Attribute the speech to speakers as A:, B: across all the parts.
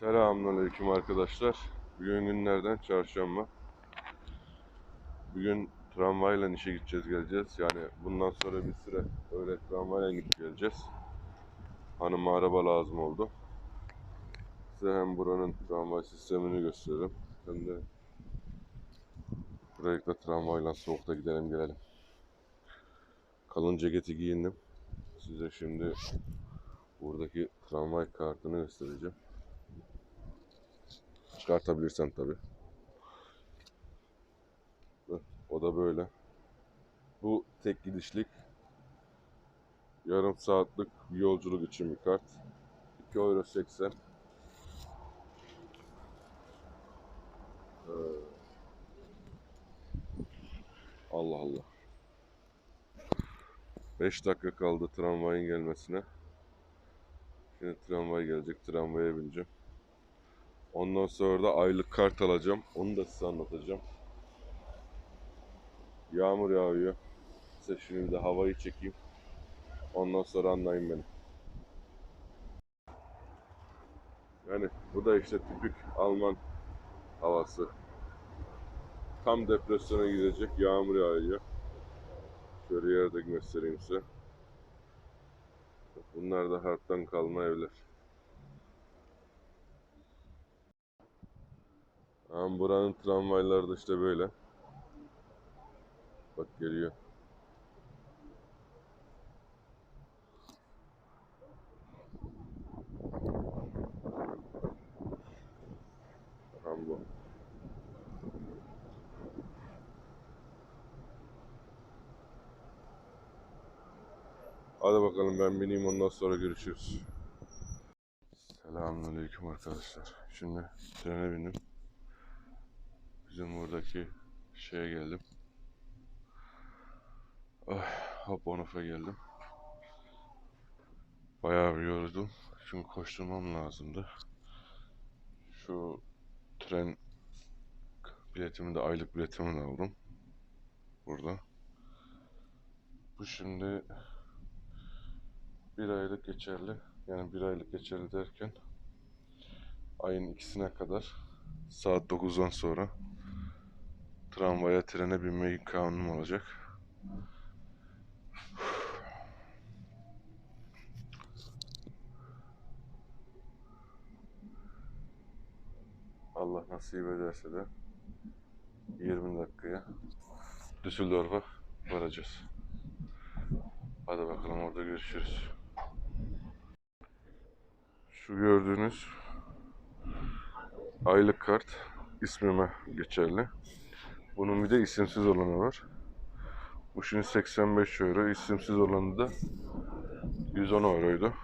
A: Selamünaleyküm arkadaşlar. Bugün günlerden çarşamba. Bugün tramvayla işe gideceğiz geleceğiz. Yani bundan sonra bir süre öyle tramvayla gidip geleceğiz. Hanıma araba lazım oldu. Size hem buranın tramvay sistemini gösterelim. Hem de buraya da tramvayla soğukta gidelim gelelim. Kalın ceketi giyindim. Size şimdi buradaki tramvay kartını göstereceğim. Çıkartabilirsen tabi. O da böyle. Bu tek gidişlik. Yarım saatlik yolculuk için bir kart. 2 euro 80. Ee, Allah Allah. 5 dakika kaldı tramvayın gelmesine. Şimdi tramvay gelecek. Tramvaya bineceğim. Ondan sonra da aylık kart alacağım. Onu da size anlatacağım. Yağmur yağıyor. Size şimdi de havayı çekeyim. Ondan sonra anlayın beni. Yani bu da işte tipik Alman havası. Tam depresyona gidecek yağmur yağıyor. Şöyle yerde göstereyim size. Bunlar da harptan kalma evler. Ama buranın tramvayları da işte böyle. Bak geliyor. Bu. Hadi bakalım ben bineyim ondan sonra görüşürüz. Selamünaleyküm arkadaşlar. Şimdi trene bindim. Bizim buradaki şeye geldim. Ah, hop onofa geldim. Bayağı bir yoruldum. Çünkü koşturmam lazımdı. Şu tren biletimi de aylık biletimi de aldım. Burada. Bu şimdi bir aylık geçerli. Yani bir aylık geçerli derken ayın ikisine kadar saat 9'dan sonra tramvaya, trene binme imkanım olacak. Allah nasip ederse de 20 dakikaya Düsseldorf'a varacağız. Hadi bakalım orada görüşürüz. Şu gördüğünüz aylık kart ismime geçerli. Bunun bir de isimsiz olanı var. Bu şimdi 85 euro. isimsiz olanı da 110 euroydu.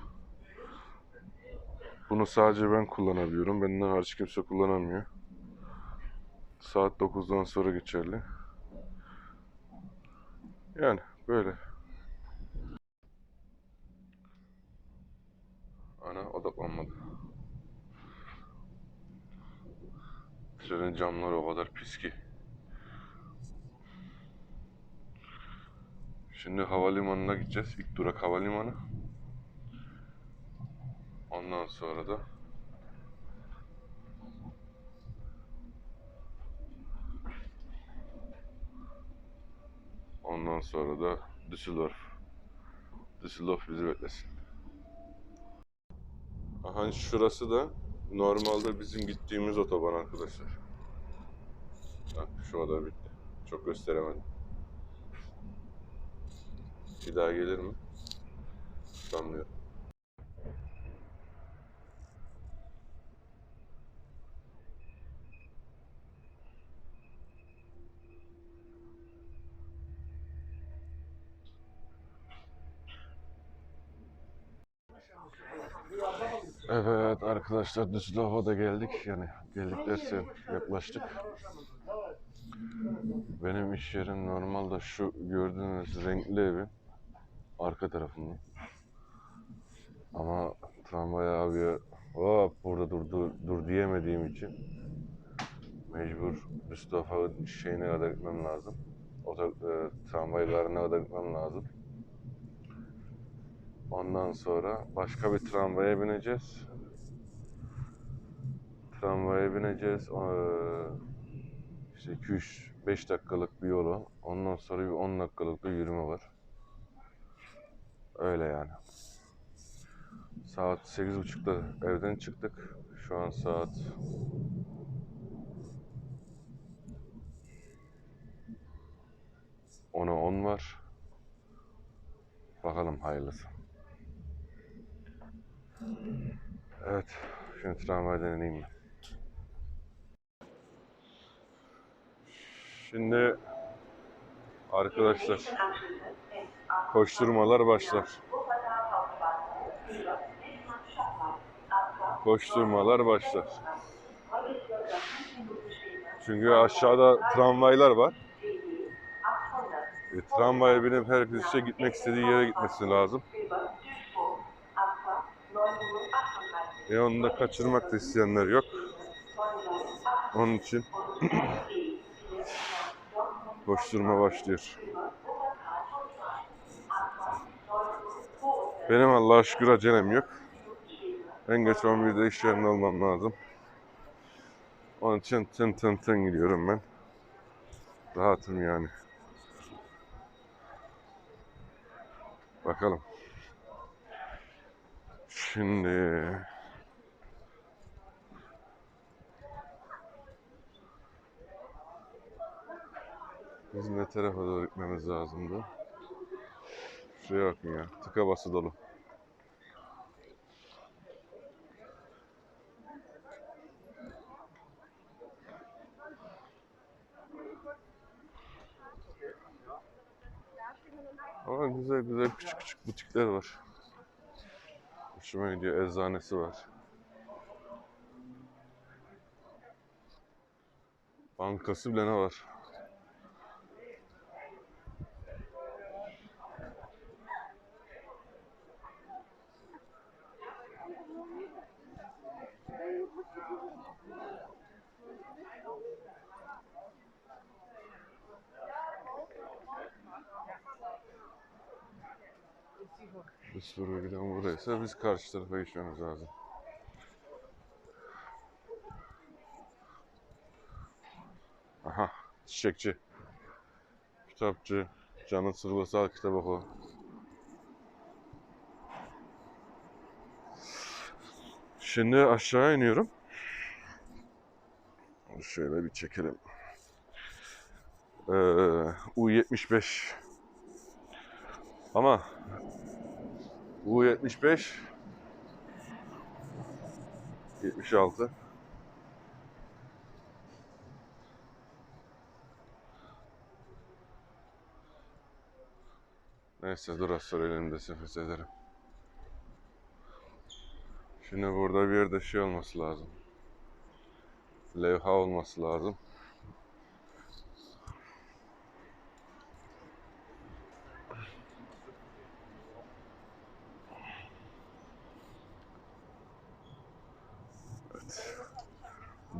A: Bunu sadece ben kullanabiliyorum. Benden hariç kimse kullanamıyor. Saat 9'dan sonra geçerli. Yani böyle. Ana odaklanmadı. Trenin camları o kadar pis ki. Şimdi havalimanına gideceğiz. İlk durak havalimanı. Ondan sonra da Ondan sonra da Düsseldorf. Düsseldorf bizi beklesin. Aha şurası da normalde bizim gittiğimiz otoban arkadaşlar. Bak şu oda bitti. Çok gösteremedim. Bir daha gelir mi? Sanmıyorum. Evet arkadaşlar Düsseldorf'a da geldik. Yani geldik derse yaklaştık. Benim iş yerim normalde şu gördüğünüz renkli evin arka tarafında. Ama tramvay abiye hop burada dur, dur, diyemediğim için mecbur Düsseldorf'a şeyine kadar gitmem lazım. O da, e, tramvaylarına kadar gitmem lazım. Ondan sonra başka bir tramvaya bineceğiz. tramvaya bineceğiz. Ee, işte 2-3-5 dakikalık bir yolu. Ondan sonra bir 10 dakikalık da yürüme var. Öyle yani. Saat 8.30'da evden çıktık. Şu an saat Ona 10 var. Bakalım hayırlısı. Evet. Şimdi tramvaydan ineyim ben. Şimdi arkadaşlar koşturmalar başlar. Koşturmalar başlar. Çünkü aşağıda tramvaylar var. E, tramvaya binip herkes işte gitmek istediği yere gitmesi lazım. E onu da kaçırmak da isteyenler yok. Onun için koşturma başlıyor. Benim Allah'a şükür acelem yok. En geç 11'de iş yerinde olmam lazım. Onun için tın tın tın gidiyorum ben. Rahatım yani. Bakalım. Şimdi biz ne tarafa doğru gitmemiz lazımdı? Şuraya bakın ya. Tıka bası dolu. Ama güzel güzel küçük küçük butikler var. Hoşuma gidiyor. Eczanesi var. Bankası bile ne var? Biz buraya giden buradaysa biz karşı tarafa geçmemiz lazım. Aha, çiçekçi. Kitapçı. Canın sıkılırsa al kitap oku. Şimdi aşağı iniyorum. Şöyle bir çekelim. Ee, U75. Ama U75 76 Neyse dur az sonra elimde nefes ederim. Şimdi burada bir yerde şey olması lazım. Levha olması lazım.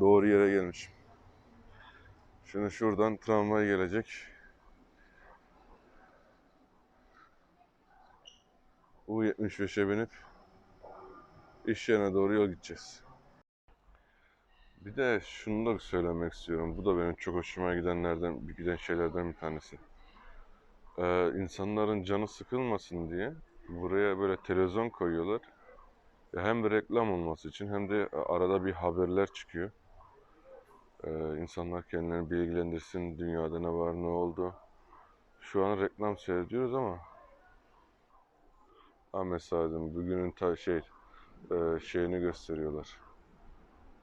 A: Doğru yere gelmişim. Şimdi şuradan tramvay gelecek. U75'e binip iş yerine doğru yol gideceğiz. Bir de şunu da söylemek istiyorum. Bu da benim çok hoşuma gidenlerden, giden şeylerden bir tanesi. Ee, insanların canı sıkılmasın diye buraya böyle televizyon koyuyorlar. Hem bir reklam olması için hem de arada bir haberler çıkıyor. Ee, insanlar kendilerini bilgilendirsin, dünyada ne var ne oldu. Şu an reklam seyrediyoruz ama ha mesela bugünün ta şey e, şeyini gösteriyorlar.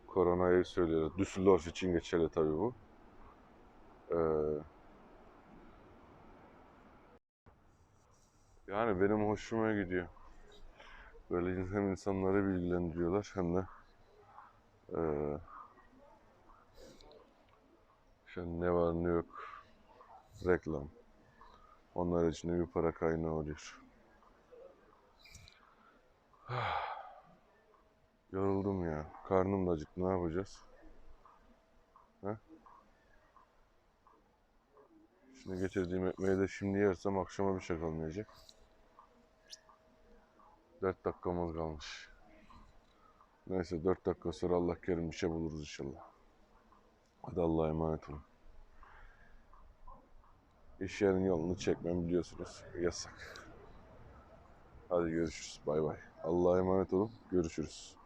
A: Koronayı söylüyorlar. Düsseldorf için geçerli tabii bu. Ee, yani benim hoşuma gidiyor. Böyle hem insanları bilgilendiriyorlar hem de eee işte ne var ne yok reklam. Onlar için de bir para kaynağı oluyor. Yoruldum ya. Karnım da acıktı. Ne yapacağız? He? Şimdi getirdiğim ekmeği de şimdi yersem akşama bir şey kalmayacak. 4 dakikamız kalmış. Neyse 4 dakika sonra Allah kerim bir şey buluruz inşallah. Hadi Allah'a emanet olun. İş yerinin yolunu çekmem biliyorsunuz. Yasak. Hadi görüşürüz. Bay bay. Allah'a emanet olun. Görüşürüz.